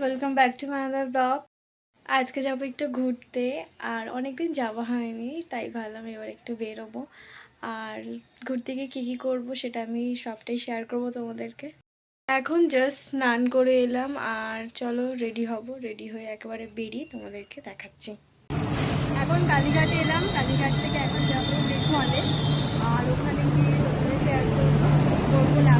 Back to my other blog আজকে যাব একটু ঘুরতে, আর অনেকদিন যাওয়া হয়নি, তাই ভাবলাম এবার একটু বেরোবো। আর ঘুরতে গিয়ে কী কী করব সেটা আমি সবটাই শেয়ার করব তোমাদেরকে। এখন জাস্ট স্নান করে এলাম, আর চলো রেডি হব রেডি হয়ে একেবারে বেরিয়ে তোমাদেরকে দেখাচ্ছি। এখন কালীঘাটে এলাম, কালীঘাট থেকে এখন যাব মলে আর ওখানে গিয়ে শেয়ার করব না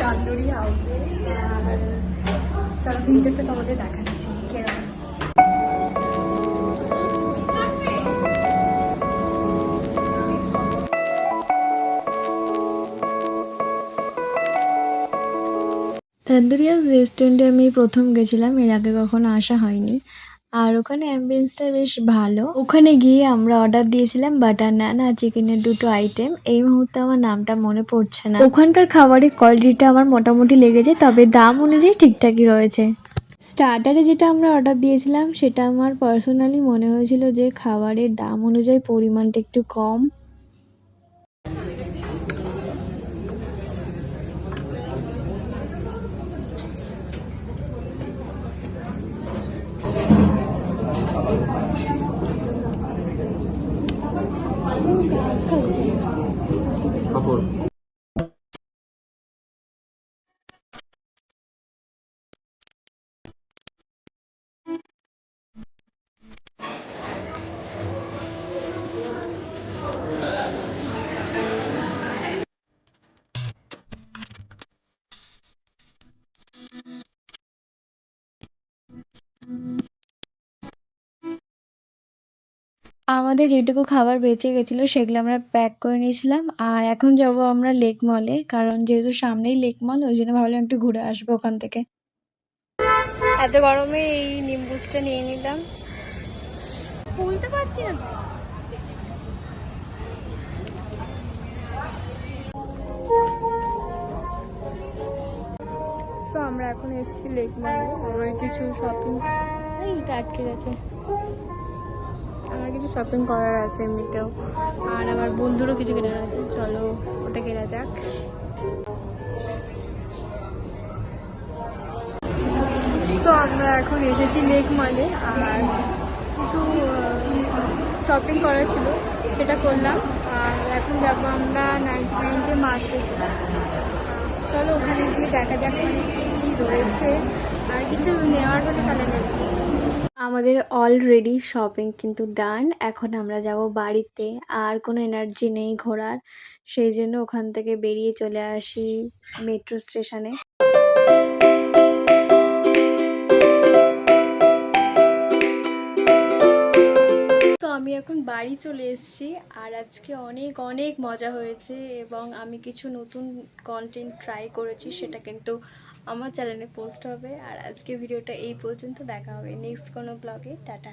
তান্দুরি হাউসে আর, চলো ভিতরটা তোমাদের দেখাচ্ছি কেরম তন্দুরি হাউস রেস্টুরেন্টে আমি প্রথম গেছিলাম, এর আগে কখনো আসা হয়নি। আর ওখানে অ্যাম্বিয়েন্সটা বেশ ভালো। ওখানে গিয়ে আমরা অর্ডার দিয়েছিলাম বাটার নান আর চিকেনের দুটো আইটেম এই মুহূর্তে আমার নামটা মনে পড়ছে না। ওখানকার খাবারের কোয়ালিটিটা আমার মোটামুটি লেগেছে, তবে দাম অনুযায়ী ঠিকঠাকই রয়েছে। স্টার্টারে যেটা আমরা অর্ডার দিয়েছিলাম, সেটা আমার পার্সোনালি মনে হয়েছিল যে খাবারের দাম অনুযায়ী পরিমাণটা একটু কম। Jawohl. Thank আমাদের যেটুকু খাবার বেঁচে গেছিল সেগুলো আমরা প্যাক করে নিয়েছিলাম। আর এখন যাব আমরা লেক মলে কারণ যেহেতু সামনেই লেক মল ওই জন্য ভাবলাম একটু ঘুরে আসব ওখান থেকে। এত গরমে এই নিম্বুজটা নিয়ে নিলাম। খুলতে পারছি না। আমরা এখন এসেছি লেক মলে আমার কিছু শপিং এইটা আটকে গেছে। আমার কিছু শপিং করার আছে এমনিতেও। আর আমার বন্ধুরও কিছু কেনার আছে। চলো, ওটা কেনা যাক। আমরা এখন এসেছি লেক মলে আর কিছু শপিং করার ছিল, সেটা করলাম। আর এখন যাব আমরা নাইনটি নাইনকে মার্কেট চলো, ওখানে গিয়ে দেখা যাক কী রয়েছে। আর কিছু নেওয়ার হলে তাহলে নেব আমাদের অলরেডি শপিং কিন্তু ডান এখন আমরা যাব বাড়িতে, আর কোনো এনার্জি নেই ঘোরার। সেই জন্য ওখান থেকে বেরিয়ে চলে আসি মেট্রো স্টেশনে আমি এখন বাড়ি চলে এসেছি, আর আজকে অনেক অনেক মজা হয়েছে এবং আমি কিছু নতুন কন্টেন্ট ট্রাই করেছি, সেটা কিন্তু আমার চ্যানেলে পোস্ট হবে। আর আজকে ভিডিওটা এই পর্যন্ত। দেখা হবে নেক্সট কোনো ব্লগে টাটা।